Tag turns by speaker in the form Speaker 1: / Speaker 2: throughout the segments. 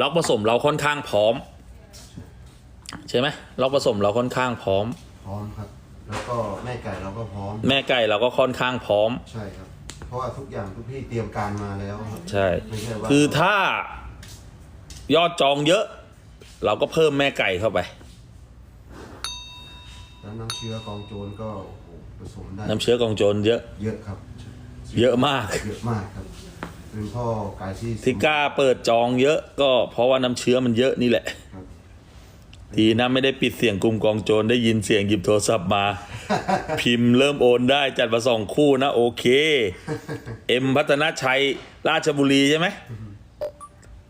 Speaker 1: ล็อกผสมเราค่อนข้างพร้อม ใช่ไหมล็อกผสมเราค่อนข้างพร้อม
Speaker 2: พร้อมครับ แล้วก็แม่ไก่เราก็พร้อม
Speaker 1: แม่ไก่เราก็ค่อนข้างพร้อม
Speaker 2: ใช่ครับ เพราะว่าทุกอย่างทุกพี่เตรียมการมาแล้วครับ
Speaker 1: ใช่
Speaker 2: ไม่ใช่ว่า
Speaker 1: คือถ้ายอดจองเยอะ เราก็เพิ่มแม่ไก่เข้าไป
Speaker 2: แล้วน้ำเชื้อกองโจรก็โอ้โหผสมได้
Speaker 1: น้ำเชื้อกองโจรเยอะ
Speaker 2: เยอะครับ
Speaker 1: เยอะมาก
Speaker 2: เยอะมากครับ เป็นพ่อไก่ที่
Speaker 1: ที่กล้าเปิดจองเยอะก็เพราะว่าน้ำเชื้อมันเยอะนี่แหละ
Speaker 2: ครับ
Speaker 1: ดีนะไม่ได้ปิดเสียงกลุ่มกองโจรได้ยินเสียงหยิบโทรศัพท์มา พิมพ์เริ่มโอนได้จัดมาสองคู่นะ โอเค เอ็มพัฒนชัย ราชบุรีใช่ไหม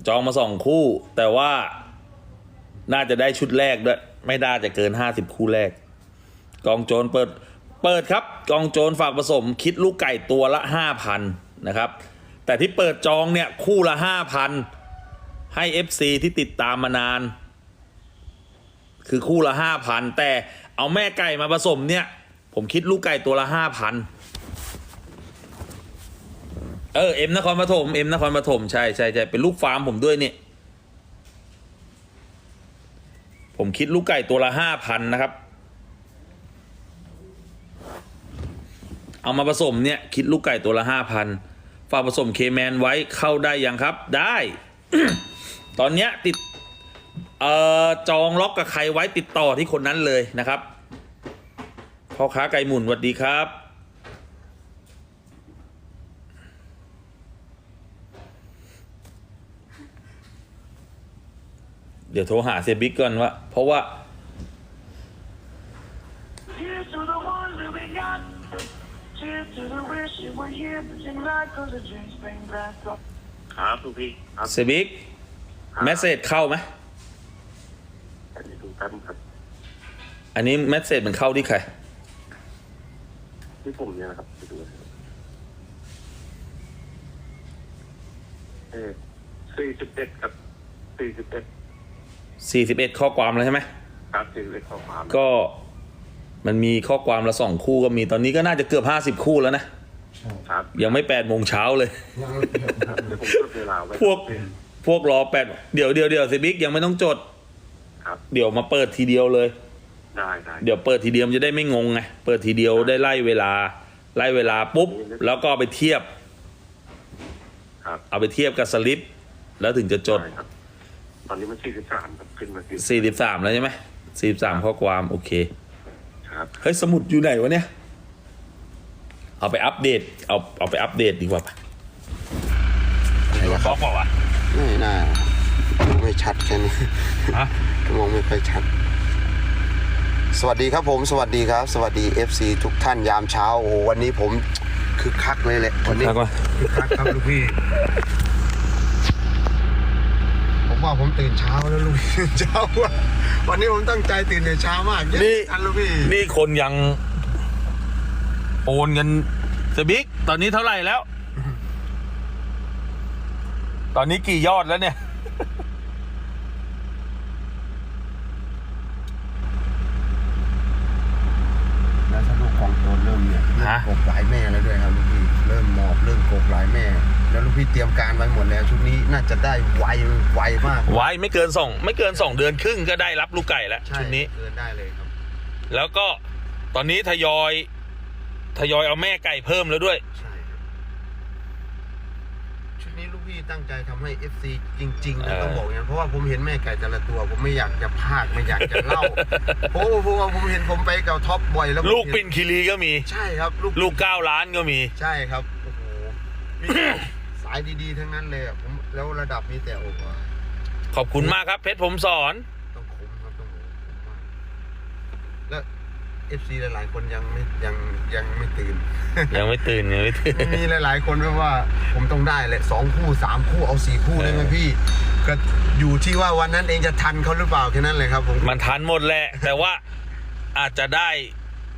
Speaker 1: จองมาสองคู่ แต่ว่าน่าจะได้ชุดแรกด้วย ไม่น่าจะเกินห้าสิบคู่แรก กองโจรเปิด เปิดครับ กองโจรฝากผสมคิดลูกไก่ตัวละห้าพันนะครับ แต่ที่เปิดจองเนี่ยคู่ละห้าพันให้ FC ที่ติดตามมานาน คือคู่ละห้าพันแต่เอาแม่ไก่มาผสมเนี่ย ผมคิดลูกไก่ตัวละห้าพันเออเอ็มนครปฐมเอ็มนครปฐมใช่ใช่ใช่เป็นลูกฟาร์มผมด้วยเนี่ย ผมคิดลูกไก่ตัวละห้าพันนะครับ เอามาผสมเนี่ย คิดลูกไก่ตัวละห้าพัน ฝากผสมเคแมนไว้เข้าได้ยังครับ ได้ ตอนเนี้ยติดเอ่อจองล็อกกับใครไว้ติดต่อที่คนนั้นเลยนะครับพ่อค้าไก่หมุนสวัสดีครับเดี๋ยวโทรหาเซบิกก่อนว่า เพราะว่า
Speaker 3: ครับลูกพี่ครับ
Speaker 1: เซบิ๊กแมสเซจเข้าไหม
Speaker 3: อันนี้ดูแป๊บนึงครับ
Speaker 1: อันนี้แมสเซจมันเข้าที่ใคร
Speaker 3: ที่ผมเนี่ยนะครับไปดูนะครับเออสี่สิบเอ็ดครับสี่สิบเอ็ด
Speaker 1: 41ข้อความแล้วใช่ไหม
Speaker 3: ครับสี่สิบเอ็ดข้อความ
Speaker 1: ก็ มันมีข้อความละสองคู่ก็มีตอนนี้ก็น่าจะเกือบ50คู่แล้วนะ
Speaker 2: ใช่
Speaker 3: ครับ
Speaker 1: ยังไม่8โมงเช้าเลย
Speaker 2: ยังไม่เยอะครับ
Speaker 3: เดี๋ยวผมจดเวลาไว้
Speaker 1: พวก พวกรอแปดเดี๋ยวเดี๋ยวเดี๋ยวเซบิ๊กยังไม่ต้องจด
Speaker 3: ครับ
Speaker 1: เดี๋ยวมาเปิดทีเดียวเลย
Speaker 3: ได้ได้
Speaker 1: เดี๋ยวเปิดทีเดียวมันจะได้ไม่งงไงเปิดทีเดียวได้ไล่เวลา ไล่เวลาปุ๊บ แล้วก็เอาไปเทียบ
Speaker 3: ครับ
Speaker 1: เอาไปเทียบกับสลิป แล้วถึงจะจด
Speaker 3: ได้ครับ ตอนนี้มันสี่สิบสามครับขึ้นมาสี่
Speaker 1: 43แล้วใช่ไหม43ข้อความโอเค
Speaker 3: ครับ
Speaker 1: เฮ้ยสมุดอยู่ไหนวะเนี่ย เอาไปอัปเดต เอาเอาไปอัปเดตดีกว่าปะ
Speaker 2: นี่แหละ
Speaker 1: บ
Speaker 2: ค
Speaker 1: ล็
Speaker 2: รั
Speaker 1: อบกเปล่าวะ
Speaker 2: ไม่น่าไม่ชัดแค่นี้
Speaker 1: ฮะ
Speaker 2: มองไม่ค่อยชัด สวัสดีครับผม สวัสดีครับ สวัสดี FC ทุกท่านยามเช้า โอ้โหวันนี้ผมคึกคักเลยแหละวันนี้
Speaker 1: ครับว่า
Speaker 2: คึกคักครับลูกพี่ผม ว่าผมตื่นเช้าแล้วลูกพี่ตื่นเช้าว่ะวันนี้ผมตั้งใจตื่นแต่เช้ามากเยอะ
Speaker 1: นี่
Speaker 2: อันลูกพี่
Speaker 1: นี่คนยังโอนเงินสบิ๊กตอนนี้เท่าไหร่แล้ว ตอนนี้กี่ยอดแล้วเนี่ย
Speaker 2: แล้วถ้าลูกของโจรเริ่มเนี่ยเริ่ม
Speaker 1: ฮะ
Speaker 2: กกหลายแม่แล้วด้วยครับลูกพี่ เริ่มหมอบเริ่มกกหลายแม่ แล้วลูกพี่เตรียมการไว้หมดแล้วชุดนี้น่าจะได้ไวไวมาก
Speaker 1: ไว้ไม่เกินสองไม่เกินสองเดือนครึ่งก็ได้รับลูกไก่แล้ว
Speaker 2: ใช่
Speaker 1: ชุดนี้
Speaker 2: เกินได้เลยครับ
Speaker 1: แล้วก็ตอนนี้ทยอย ทยอยเอาแม่ไก่เพิ่มแล้วด้วย
Speaker 2: ใช่ครับชุ ดนี้ลูกพี่ตั้งใจทำให้ FC จริงๆ
Speaker 1: เอ
Speaker 2: นะ
Speaker 1: อ
Speaker 2: ต้องบอกอย่างนั้นเพราะว่าผมเห็นแม่ไก่แต่ละตัว ผมไม่อยากจะพากไม่อยากจะเล่าเพราะว่าเพราะว่าผมเห็นผมไปกับท็อปบ่อยแล้วผม
Speaker 1: ลูก
Speaker 2: เห็
Speaker 1: ปิ่นคีรีก็มี
Speaker 2: ใช่ครับลูก
Speaker 1: ลูกเก้าล้านก็มี
Speaker 2: ใช่ครับ โอ้โหมีแต่สายดีๆ ทั้งนั้นเลยอะผมแล้วระดับมีแต่โอ้โห
Speaker 1: ขอบคุณมากครับ เพชรผมสอน
Speaker 2: ต้องคุ้มครับต้องคุ้มมากแล้ว FC หลายๆคนยังไม่ยังยังไม่ตื่น
Speaker 1: ยังไม่ตื่นยังไม่ตื่น
Speaker 2: มีหลาย ๆ คนแบบว่า ผมต้องได้เลยสองคู่สามคู่เอาสี่คู่ได้ไหม
Speaker 1: เออ
Speaker 2: พี่ ก็อยู่ที่ว่าวันนั้นเองจะทันเขาหรือเปล่าแค่นั้นเลยครับผม
Speaker 1: มันทันหมดแหละ แต่ว่าอาจจะได้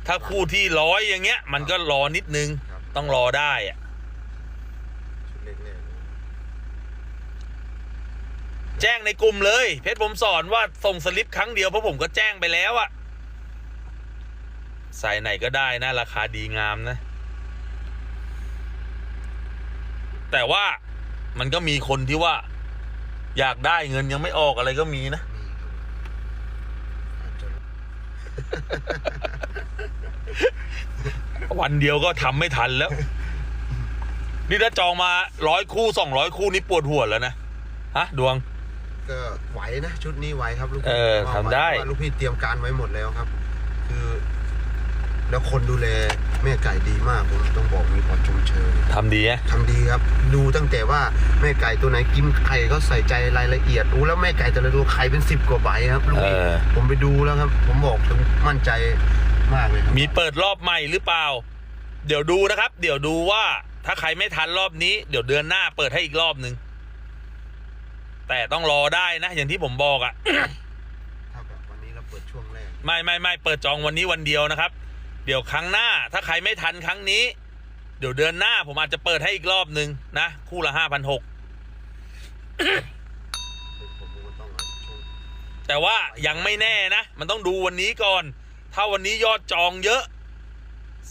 Speaker 1: ถ้าคู่ที่ร้อยอย่างเงี้ย มันก็รอนิดนึง ต้องรอได้อะ
Speaker 2: ชุดเล็กเนี่ย
Speaker 1: แจ้งในกลุ่มเลย เพชรผมสอนว่าส่งสลิปครั้งเดียวเพราะผมก็แจ้งไปแล้วอะ ใส่ไหนก็ได้นะ ราคาดีงามนะ แต่ว่ามันก็มีคนที่ว่า อยากได้เงินยังไม่ออกอะไรก็มีนะ
Speaker 2: อาจจะ
Speaker 1: วันเดียวก็ทำไม่ทันแล้ว นี่ถ้าจองมาร้อยคู่สองร้อยคู่นี่ปวดหัวแล้วนะ ฮะ ดวง
Speaker 2: ก็ไหวนะ ชุดนี้ไหวครับ ลูกพี่
Speaker 1: เออ
Speaker 2: ว่า
Speaker 1: ทำได้
Speaker 2: หวว่าลูกพี่เตรียมการไว้หมดแล้วครับคือ แล้วคนดูแลแม่ไก่ดีมากผมต้องบอกมีความชมเชย
Speaker 1: ทำดีนะ
Speaker 2: ทำดีครับ ดูตั้งแต่ว่าแม่ไก่ตัวไหนกินไข่เขาใส่ใจรายละเอียดอู้แล้วแม่ไก่แต่ละตัวไข่เป็นสิบกว่าใบครับลูก
Speaker 1: เอ
Speaker 2: พี่
Speaker 1: อ
Speaker 2: ผมไปดูแล้วครับ ผมบอกถึงมั่นใจมากเลยครับ
Speaker 1: มีเปิดรอบใหม่หรือเปล่า เดี๋ยวดูนะครับ เดี๋ยวดูว่าถ้าใครไม่ทันรอบนี้ เดี๋ยวเดือนหน้าเปิดให้อีกรอบหนึ่งแต่ต้องรอได้นะ อย่างที่ผมบอกอะ
Speaker 2: เท่ากับวันนี้เราเปิดช่วงแรก
Speaker 1: ไม่ไม่ไม่เปิดจองวันนี้วันเดียวนะครับ เดี๋ยวครั้งหน้าถ้าใครไม่ทันครั้งนี้ เดี๋ยวเดือนหน้าผมอาจจะเปิดให้อีกรอบหนึ่งนะ คู่ละห้าพันหกแต่ว่ายังไม่แน่นะ มันต้องดูวันนี้ก่อน ถ้าวันนี้ยอดจองเยอะ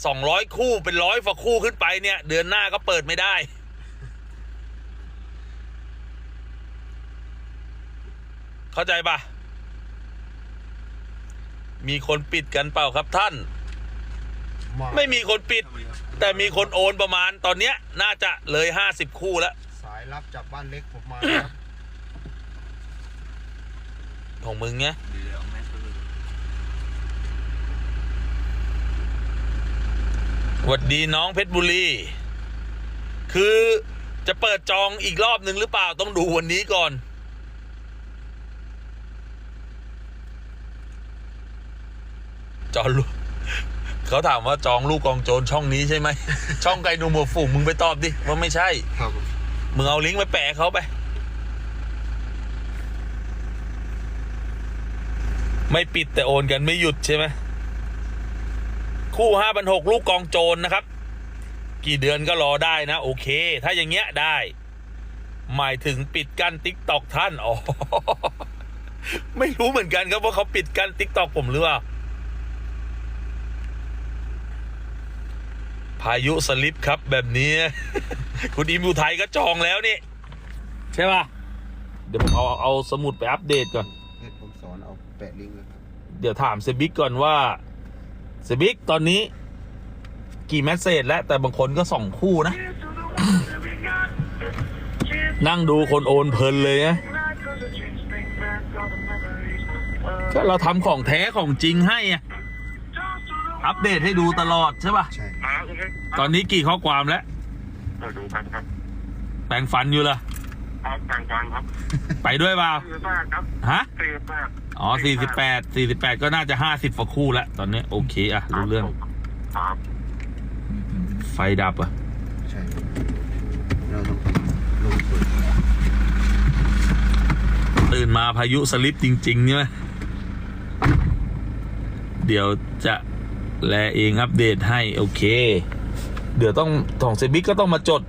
Speaker 1: สองร้อยคู่เป็นร้อยฝ่าคู่ขึ้นไปเนี่ย เดือนหน้าก็เปิดไม่ได้เข้าใจปะมีคนปิดกันเปล่าครับท่าน ไม่มีคนปิด แต่มีคนโอนประมาณตอนเนี้ย น่าจะเลยห้าสิบคู่แล้ว
Speaker 2: สายรับจากบ้านเล็กผมมาครับ
Speaker 1: ของมึงเนี้ยหวัดดีน้องเพชรบุรี คือจะเปิดจองอีกรอบหนึ่งหรือเปล่าต้องดูวันนี้ก่อน จองลูก เขาถามว่าจองลูกกองโจรช่องนี้ใช่ไหม ช่องไก่หนูหมวกฝูงมึงไปตอบดิว่าไม่ใช่
Speaker 2: ครับ
Speaker 1: มึงเอาลิงก์ไปแปะเขาไป ไม่ปิดแต่โอนกันไม่หยุดใช่ไหมคู่ห้าพันหกลูกกองโจรนะครับ กี่เดือนก็รอได้นะ โอเค ถ้าอย่างเงี้ยได้ หมายถึงปิดกั้นติ๊กตอกท่านอ๋อไม่รู้เหมือนกันครับว่าเขาปิดกั้นติ๊กตอกผมหรือเปล่า พายุสลิปครับแบบนี้ คุณอิมอุทัยก็จองแล้วนี่ ใช่ป่ะ เดี๋ยวผมเอาเอาสมุดไปอัปเดตก่อน
Speaker 2: เดี๋ยวผมสอนเอาแปะลิงก์เลยครับ
Speaker 1: เดี๋ยวถามเซบิกก่อนว่าเซบิกตอนนี้ กี่แมสเซจแล้ว แต่บางคนก็สองคู่นะ
Speaker 4: Cheers to the ones that we got. Cheers
Speaker 1: นั่งดูคนโอนเพลินเลยนะ
Speaker 4: tonight, 'cause the drinks bring back all the memories. Uh,
Speaker 1: ก็เราทำของแท้ของจริงให้อะ
Speaker 4: toast to the
Speaker 1: อัปเดตให้ดูตลอดใช่ป่ะ
Speaker 2: ใช่
Speaker 3: มาโอเค
Speaker 1: ตอนนี้กี่ข้อความแล้ว
Speaker 3: เราดูกันครับ
Speaker 1: แปลงฟันอยู่เหรอ
Speaker 3: เอาต่างกันครับ
Speaker 1: ไปด้วยเปล่า
Speaker 3: สี่แปดครับ
Speaker 1: ฮะ
Speaker 3: สี่แปด
Speaker 1: อ๋อสี่สิบแปดสี่สิบแปดก็น่าจะห้าสิบกว่าคู่แล้ว ตอนนี้โอเคอะรู้เรื่อง
Speaker 3: ครับ
Speaker 1: ไฟดับอะ
Speaker 2: ใช่เราต้องลงทุน
Speaker 1: ตื่นมาพายุสลิปจริงๆใช่ไหมเดี๋ยวจะ แลเองอัปเดตให้ โอเค เดี๋ยวต้องของเซบิกก็ต้องมาจด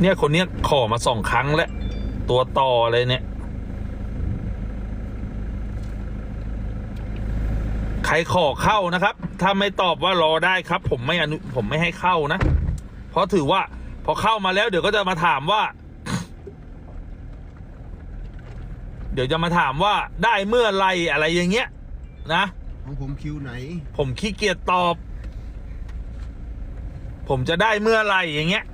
Speaker 1: เนี่ย คนเนี้ยขอมาสองครั้งแล้ว ตัวต่ออะไรเนี่ย ใครขอเข้านะครับ ถ้าไม่ตอบว่ารอได้ครับ ผมไม่อนุผมไม่ให้เข้านะ เพราะถือว่า พอเข้ามาแล้วเดี๋ยวก็จะมาถามว่า เดี๋ยวจะมาถามว่าได้เมื่อไหรอะไรอย่างเงี้ย นะ
Speaker 2: ของผมคิวไหน
Speaker 1: ผมขี้เกียจตอบ ผมจะได้เมื่อไหรอย่างเงี้ย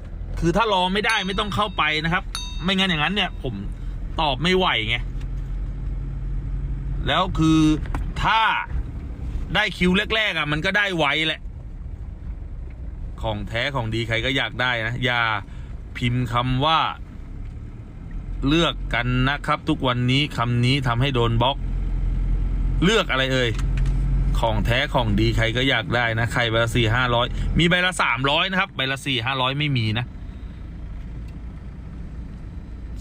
Speaker 1: คือถ้ารอไม่ได้ไม่ต้องเข้าไปนะครับ ไม่งั้นอย่างนั้นเนี่ย ผมตอบไม่ไหวไง แล้วคือถ้าได้คิวแรกๆอะ มันก็ได้ไวแหละ ของแท้ของดีใครก็อยากได้นะ อย่าพิมพ์คำว่า เลือกกันนะครับ ทุกวันนี้คำนี้ทำให้โดนบล็อก เลือกอะไรเอ่ยของแท้ของดีใครก็อยากได้นะใครใบละสี่ห้าร้อยมีใบละสามร้อยนะครับ ใบละสี่ห้าร้อยไม่มีนะ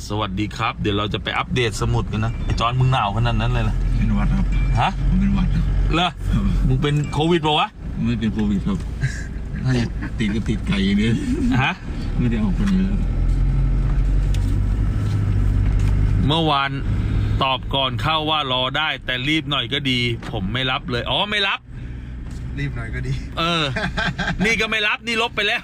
Speaker 1: สวัสดีครับ เดี๋ยวเราจะไปอัปเดตสมุดกันนะไอจอนมึงหนาวขนาดนั้นเลยเหรอ
Speaker 5: เป็นหวัดครับ
Speaker 1: ฮะ
Speaker 5: ผมเป็นหวัดครับ
Speaker 1: เหรอมึงเป็นโควิดปะวะ
Speaker 5: ไม่เป็นโควิดครับ ถ้าจะติดก็ติดไก่อย่างเดียว
Speaker 1: ฮะ
Speaker 5: ไม่ได้ออกไปไหนเลย
Speaker 1: เมื่อวานตอบก่อนเข้าว่ารอได้ แต่รีบหน่อยก็ดี ผมไม่รับเลย อ๋อไม่รับ
Speaker 2: รีบหน่อยก็ดี
Speaker 1: เออ นี่ก็ไม่รับนี่ลบไปแล้ว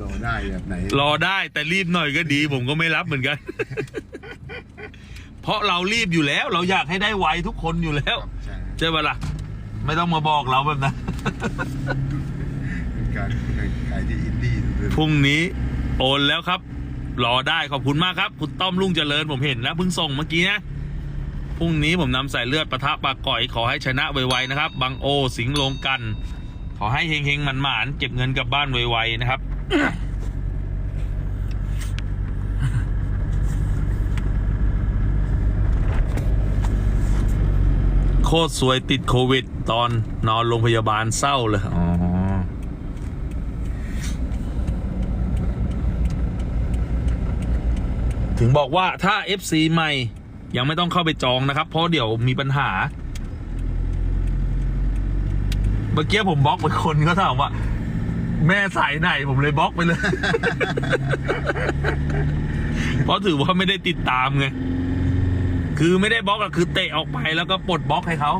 Speaker 1: รอได้
Speaker 5: แบบไหน
Speaker 1: รอได้แต่รีบหน่อยก็ดี ผมก็ไม่รับเหมือนกัน เพราะเรารีบอยู่แล้ว เราอยากให้ได้ไวทุกคนอยู่แล้ว
Speaker 5: ใช่
Speaker 1: ไหมล่ะ ไม่ต้องมาบอกเราแบบนั้น
Speaker 5: การขายที่อินดี้
Speaker 1: พรุ่งนี้โอนแล้วครับ รอได้ขอบคุณมากครับ คุณต้อมลุงเจริญผมเห็นแล้วเพิ่งส่งเมื่อกี้นะพรุ่งนี้ผมนำสายเลือดปะทะปากก่อยขอให้ชนะไวๆนะครับ บังโอสิงห์ลงกัน ขอให้เฮงๆหมันๆเก็บเงินกลับบ้านไวๆนะครับโคตรสวยติดโควิด ตอนนอนโรงพยาบาลเศร้าเลยอ๋อ ถึงบอกว่าถ้า FC ใหม่ยังไม่ต้องเข้าไปจองนะครับ เพราะเดี๋ยวมีปัญหา เมื่อกี้ผมบล็อกไปคนก็ถามว่า แม่สายไหนผมเลยบล็อกไปเลย เพราะถือว่าไม่ได้ติดตามไง คือไม่ได้บล็อกอะคือเตะออกไปแล้วก็ปลดบล็อกให้เขา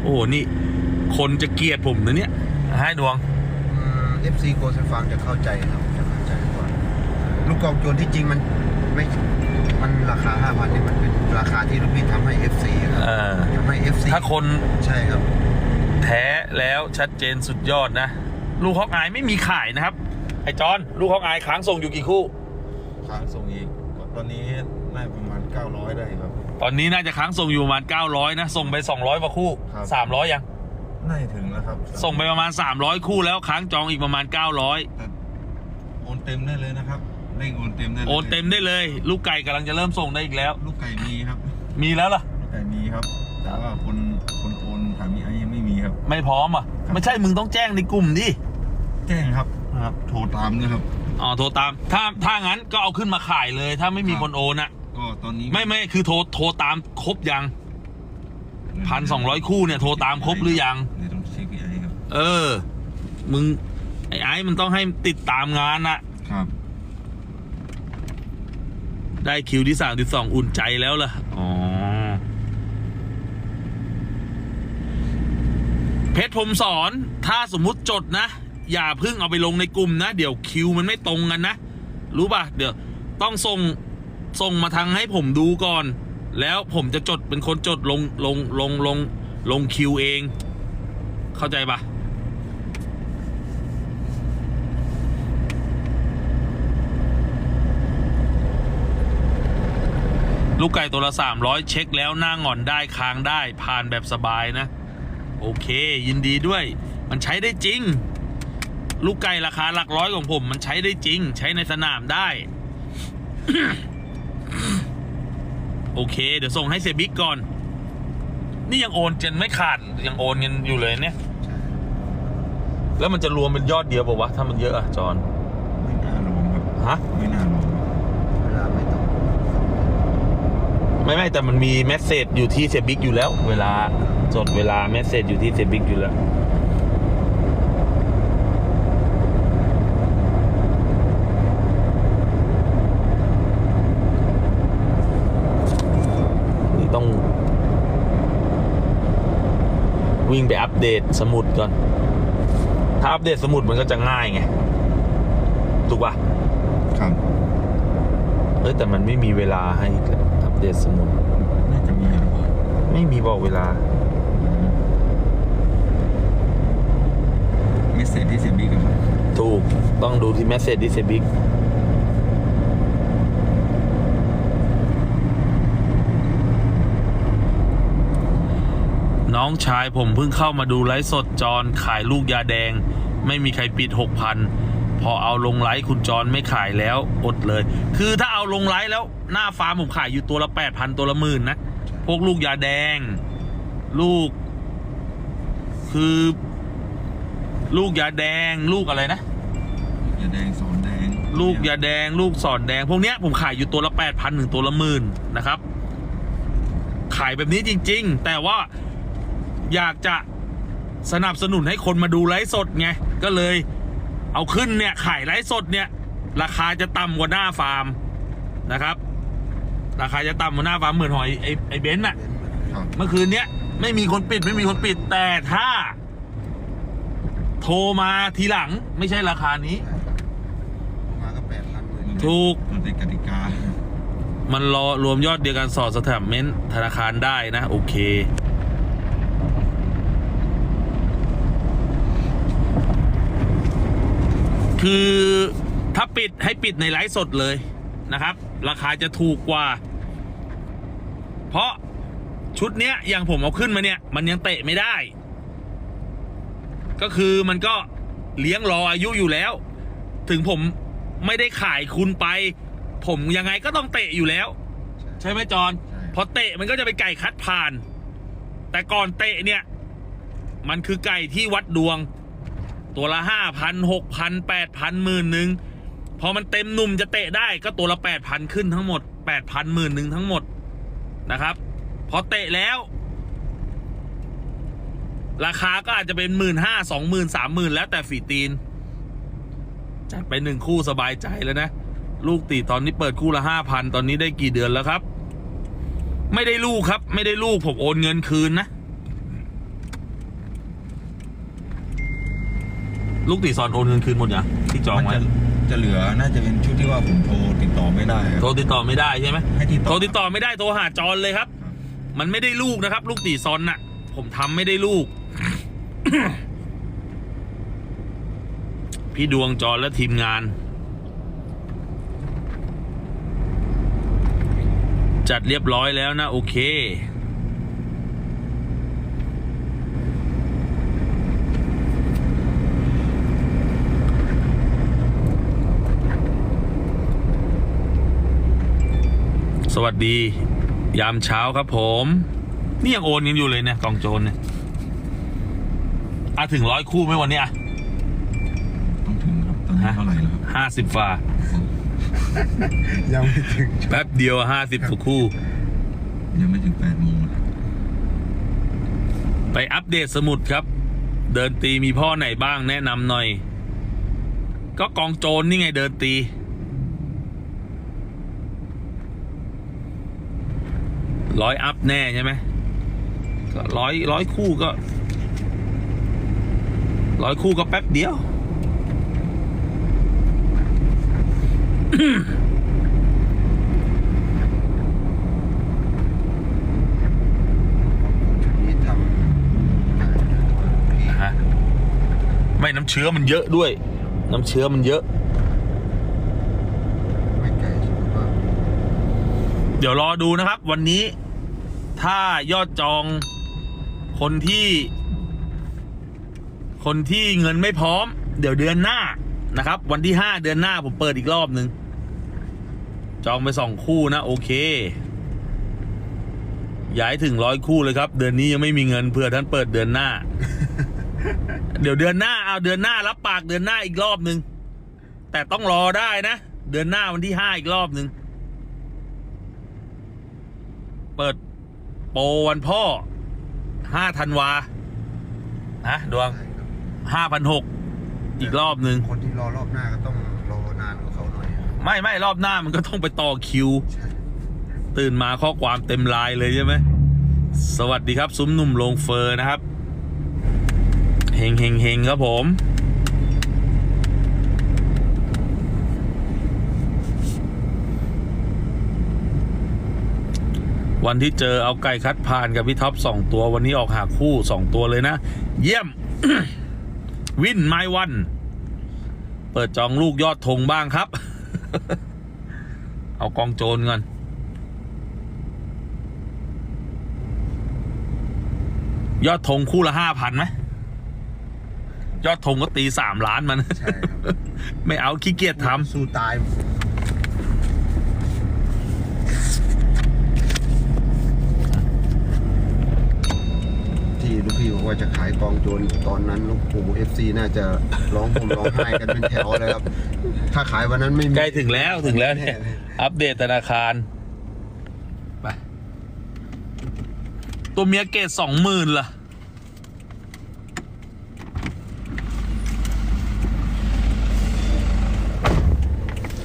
Speaker 1: โอ้โหนี่ คนจะเกลียดผมนะเนี่ย ให้ดวง
Speaker 2: เอฟซีโกซันฟังจะเข้าใจครับจะเข้าใจว่า ลูกกองโจรที่จริงมันไม่ มันราคาห้าพันนี่มันเป็นราคาที่ลูกพี่ทำให้ FC ครับ
Speaker 1: เออ
Speaker 2: ทำให้ FC
Speaker 1: ถ้าคน
Speaker 2: ใช่ครับ
Speaker 1: แท้แล้วชัดเจนสุดยอดนะ ลูกฮอกอายไม่มีขายนะครับ ไอ้จอนลูกฮอกอายค้างส่งอยู่กี่คู่
Speaker 5: ค้างส่งอีก ตอนนี้น่าประมาณ 900 ได้ครับ
Speaker 1: ตอนนี้น่าจะค้างส่งอยู่ประมาณ 900 นะ ส่งไป 200กว่าคู่
Speaker 5: ครับ
Speaker 1: 300 ยัง
Speaker 5: น่าจะถึงแล้วครับ
Speaker 1: ส่งไปประมาณ 300 คู่แล้วค้างจองอีกประมาณ 900
Speaker 5: แต่โอนเต็มได้เลยนะครับ เร่งโอนเต็มได้ลย
Speaker 1: โอนเต็มได้เลย ลูกไก่กำลังจะเริ่มส่งได้อีกแล้ว
Speaker 5: ลูกไก่มีครับ
Speaker 1: มีแล้วเหรอ
Speaker 5: ลูกไก่มีครับ แต่ว่าคนคนโอนถามมีไอ้ยังไม่มีครับ
Speaker 1: ไม่พร้อมอะไม่ใช่มึงต้องแจ้งในกลุ่มดิ
Speaker 5: แจ้งครับนะครับ โทรตามนะครับ
Speaker 1: อ๋อโทรตาม ถ้าถ้างั้นก็เอาขึ้นมาขายเลย ถ้าไม่มีคนโอนอะ
Speaker 5: ก็ตอนนี้
Speaker 1: ไม่ไม่คือโทรโทรตามครบยังพันสองร้อยคู่เนี่ยโทรตามครบหรือยัง
Speaker 5: เดี๋ยวต้องเช็คพี่ไอ้ครับ
Speaker 1: เออ มึงไอ้ไอ้มันต้องให้ติดตามงานอะ
Speaker 5: ครับ
Speaker 1: ได้คิวที่สามที่สองอุ่นใจแล้วล่ะ อ๋อ เพชรผมสอน ถ้าสมมุติจดนะ อย่าเพิ่งเอาไปลงในกลุ่มนะ เดี๋ยวคิวมันไม่ตรงกันนะ รู้ป่ะ เดี๋ยว ต้องส่ง ส่งมาทางให้ผมดูก่อน แล้วผมจะจดเป็นคนจดลงลงลงลงลงคิวเอง เข้าใจปะ ลูกไก่ตัวละสามร้อยเช็คแล้วหน้างอนได้ค้างได้ผ่านแบบสบายนะ โอเค ยินดีด้วย มันใช้ได้จริง ลูกไก่ราคาหลักร้อยของผม มันใช้ได้จริง ใช้ในสนามได้ โอเค เดี๋ยวส่งให้เซบิ๊กก่อน นี่ยังโอนจนไม่ขาด ยังโอนกันอยู่เลยเนี่ย แล้วมันจะรวมเป็นยอดเดียวป่าวะ ถ้ามันเยอะอะจอน
Speaker 5: ไม่น่าลงครับ
Speaker 1: ฮะ
Speaker 5: ไม่น่าลงครับ
Speaker 2: เวลาไม่ต้อง
Speaker 1: ไม่ไม่แต่มันมีแมสเซจอยู่ที่เซบิกอยู่แล้ว เวลาจดเวลาแมสเซจอยู่ที่เซบิกอยู่แล้วนี่ต้อง วิ่งไปอัปเดตสมุดก่อน ถ้าอัปเดตสมุดมันก็จะง่ายไง ถูกป่ะ
Speaker 5: ครับ
Speaker 1: เอ้ยแต่มันไม่มีเวลาให้อัป เดตสมุด
Speaker 5: น่าจะมีหรือเปล่า
Speaker 1: ไม่มีบอกเวลา
Speaker 5: เมสเซจที่เสียบิ๊กอะครับ
Speaker 1: ถูกต้องดูที่ Message ดิเซบิกน้องชายผมเพิ่งเข้ามาดูไลฟ์สดจอนขายลูกยาแดง ไม่มีใครปิด6,000พ อเอาลงไลฟ์คุณจอนไม่ขายแล้วอดเลย คือถ้าเอาลงไลฟ์แล้วหน้าฟาร์มผมขายอยู่ตัวละ8,000ตัวละหมื่นนะ พวกลูกยาแดง ลูก คือ ลูกยาแดง ลูกอะไรนะ
Speaker 5: ยาแดงสอนแดง
Speaker 1: ลูกยาแดง ลูกสอดแดง พวกเนี้ยผมขายอยู่ตัวละแปดพันถึงตัวละหมื่นนะครับ ขายแบบนี้จริง ๆ แต่ว่าอยากจะสนับสนุนให้คนมาดูไลฟ์สดไง ก็เลย เอาขึ้นเนี่ยขายไลฟ์สดเนี่ย ราคาจะต่ำกว่าหน้าฟาร์มนะครับ ราคาจะต่ำกว่าหน้าฟาร์มเหมือนหอยไอไอเบนซ์น่ะ
Speaker 5: ครับ
Speaker 1: เมื่อคืนเนี้ยไม่มีคนปิดไม่มีคนปิดแต่ถ้า โทรมาทีหลังไม่ใช่ราคานี้
Speaker 2: ใช่ครับมาก็แปดพันหมื่น
Speaker 1: ถูก
Speaker 5: มันเป็นกติกา
Speaker 1: มันรอรวมยอดเดียวกันสอดสแตทเมนต์ธนาคารได้นะ โอเค คือถ้าปิดให้ปิดในไลฟ์สดเลยนะครับ ราคาจะถูกกว่า เพราะชุดเนี้ยอย่างผมเอาขึ้นมาเนี่ย มันยังเตะไม่ได้ ก็คือมันก็เลี้ยงรออายุอยู่แล้ว ถึงผมไม่ได้ขายคุณไป ผมยังไงก็ต้องเตะอยู่แล้ว ใช่ไหมจอน
Speaker 5: ใช่
Speaker 1: พอเตะมันก็จะไปนไก่คัดผ่าน แต่ก่อนเตะเนี่ย มันคือไก่ที่วัดดวง ตัวละห้าพันหกพันแปดพันหมื่นหนึ่งพอมันเต็มหนุ่มจะเตะได้ก็ตัวละแปดพันขึ้นทั้งหมดแปดพันหมื่นหนึ่งทั้งหมดนะครับ พอเตะแล้ว ราคาก็อาจจะเป็นหมื่นห้าสองหมื่นสามหมื่นแล้วแต่ฝีตีน จัดไปหนึ่งคู่สบายใจแล้วนะ ลูกตีตอนนี้เปิดคู่ละห้าพันตอนนี้ได้กี่เดือนแล้วครับ ไม่ได้ลูกครับ ไม่ได้ลูกผมโอนเงินคืนนะ ลูกตีซอนโอนเงินคืนหมดยังที่จอง
Speaker 5: มัน
Speaker 1: ไว้
Speaker 5: จะจะเหลือน่าจะเป็นชุดที่ว่าผมโทรติดต่อไม่ได้ครับ
Speaker 1: โทรติดต่อไม่ได้ใช่ไหม
Speaker 5: ให้ติดต่อ
Speaker 1: โทรติดต่อไม่ได้โทรหาจอนเลยครับ มันไม่ได้ลูกนะครับ ลูกตีซอนน่ะ ผมทำไม่ได้ลูก พี่ดวงจอนและทีมงาน จัดเรียบร้อยแล้วนะ โอเค วัสดี ยามเช้าครับผม นี่ยังโอนกันอยู่เลยเนี่ยกองโจรเนี่ยอะถึงร้อยคู่ไหมวันนี้อะ
Speaker 5: ต้องถึงครับตอนนี้
Speaker 1: ฮะ
Speaker 5: เท่าไหร่แล้วครับ
Speaker 1: ห้าสิบฝ่า
Speaker 2: ยังไม่ถึง
Speaker 1: แป๊บเดียวห้าสิบคู่
Speaker 5: ยังไม่ถึงแปดโมงเลย
Speaker 1: ไปอัปเดตสมุดครับ เดินตีมีพ่อไหนบ้างแนะนำหน่อย ก็กองโจรนี่ไงเดินตี ร้อยอัพแน่ใช่ไหมก็ร้อยร้อยคู่ก็ร้อยคู่ก็แป๊บเดียว
Speaker 2: ชุดนี้ทำพี่
Speaker 1: ฮะไม่น้ำเชื้อมันเยอะด้วย น้ำเชื้อมันเยอะ
Speaker 2: ไม่ไกลสุขภาพ
Speaker 1: เดี๋ยวรอดูนะครับ วันนี้ ถ้ายอดจองคนที่ คนที่เงินไม่พร้อม เดี๋ยวเดือนหน้านะครับ วันที่ห้าเดือนหน้าผมเปิดอีกรอบหนึ่งจองไปสองคู่นะ โอเคย้ายถึงร้อยคู่เลยครับ เดือนนี้ยังไม่มีเงินเพื่อท่านเปิดเดือนหน้า เดี๋ยวเดือนหน้าเอาเดือนหน้ารับปากเดือนหน้าอีกรอบหนึ่งแต่ต้องรอได้นะ เดือนหน้าวันที่ห้าอีกรอบหนึ่งเปิด โปรวันพ่อห้าธันวา นะดวง
Speaker 2: ใช่ครับ
Speaker 1: ห้าพันหกอีกรอบหนึ่ง
Speaker 2: คนที่รอรอบหน้าก็ต้องรอนานกว่าเขาหน่อย
Speaker 1: ไม่ไม่รอบหน้ามันก็ต้องไปต่อคิว
Speaker 2: ใช่
Speaker 1: ตื่นมาข้อความเต็มไลน์เลยใช่ไหมสวัสดีครับ ซุ้มหนุ่มโรงเฟอร์นะครับเฮงเฮงเฮงครับผม วันที่เจอเอาไก่คัดพานกับพี่ท็อปสองตัววันนี้ออกหาคู่สองตัวเลยนะ เยี่ยม วินไมวัน เปิดจองลูกยอดธงบ้างครับ เอากองโจรก่อนยอดธงคู่ละห้าพันไหมยอดธงก็ตีสามล้านมัน
Speaker 2: ใช่ครับ
Speaker 1: ไม่เอาขี้เกียจท
Speaker 2: สู้ตาย ที่ลูก พี่บอกว่าจะขายกองโจรตอนนั้นลูกปู่เอฟซีน่าจะร้องผมร้องไห้กันเป็นแถวเลยครับ ถ้าขายวันนั้นไม่มีำ
Speaker 1: ใกล้ถึงแล้วถึงแล้วเนี่ยอัปเดตธนาคารไปตัวเมียเกตสองหมื่นล่ะ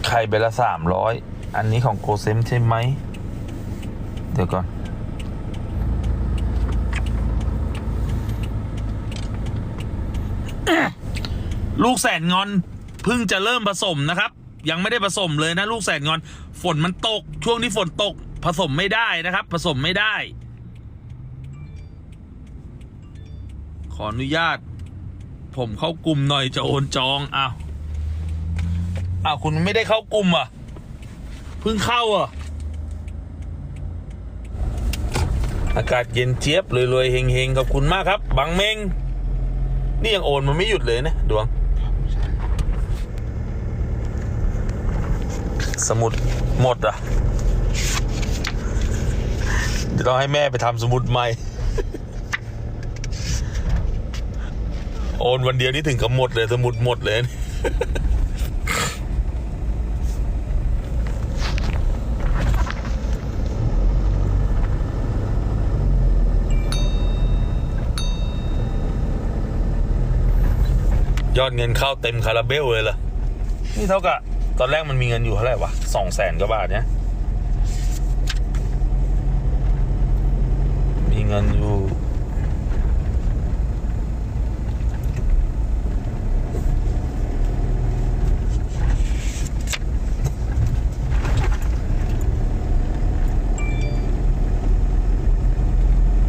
Speaker 1: ไข่ใบละสามร้อยอันนี้ของโกเซมใช่ไหม เดี๋ยวก่อน ลูกแสนงอนเพิ่งจะเริ่มผสมนะครับ ยังไม่ได้ผสมเลยนะลูกแสนงอน ฝนมันตก ช่วงที่ฝนตกผสมไม่ได้นะครับ ผสมไม่ได้ ขออนุญาต ผมเข้ากลุ่มหน่อยจะโอนจองอ้าวอ้าวคุณไม่ได้เข้ากลุ่มอะเพิ่งเข้าอะอากาศเย็นเจี๊ยบรวยๆเฮงๆขอบคุณมากครับ บังเมงนี่ยังโอนมันไม่หยุดเลยนะดวง
Speaker 2: ใช่
Speaker 1: สมุดหมดอะเดี๋ยวต้องให้แม่ไปทำสมุดใหม่ โอนวันเดียวนี่ถึงกับหมดเลย สมุดหมดเลยยอดเงินเข้าเต็มคาราเบลเลยเหรอนี่เท่ากับ ตอนแรกมันมีเงินอยู่เท่าไหร่วะสองแสนกว่าบาทเนี่ยมีเงินอยู่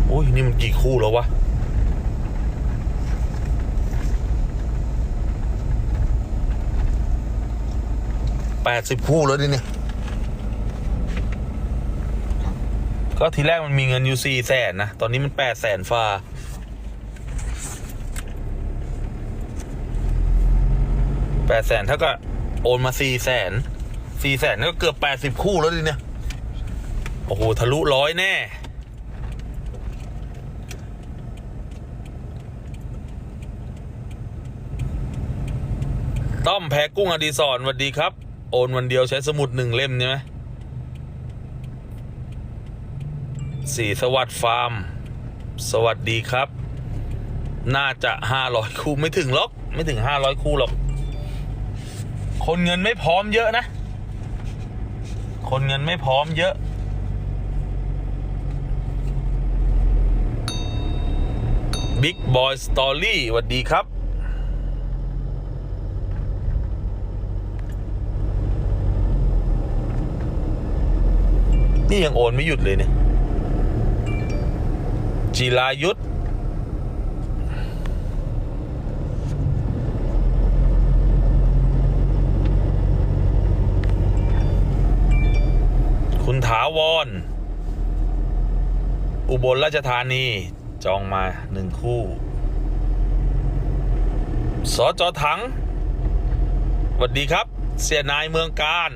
Speaker 1: โอ้ยนี่มันกี่คู่แล้ววะ แปดสิบคู่แล้วดิเนี่ย ก็ทีแรกมันมีเงินอยู่สี่แสนนะ ตอนนี้มันแปดแสนฟ้าแปดแสนเท่ากับโอนมาสี่แสนสี่แสนก็เกือบแปดสิบคู่แล้วดิเนี่ย โอ้โห ทะลุร้อยแน่ ต้อมแพ้กุ้งอดีศรสวัสดีครับ โอนวันเดียวใช้สมุดหนึ่งเล่มใช่ไหมสีสวัสดิ์ฟาร์ม สวัสดีครับ น่าจะห้าร้อยคู่ไม่ถึงหรอก ไม่ถึงห้าร้อยคู่หรอก คนเงินไม่พร้อมเยอะนะ คนเงินไม่พร้อมเยอะ Big Boy Story สวัสดีครับ นี่ยังโอนไม่หยุดเลยเนี่ยจิรายุทธคุณถาวร อุบลราชธานี จองมาหนึ่งคู่ สจถังสวัสดีครับ เสียนายเมืองการ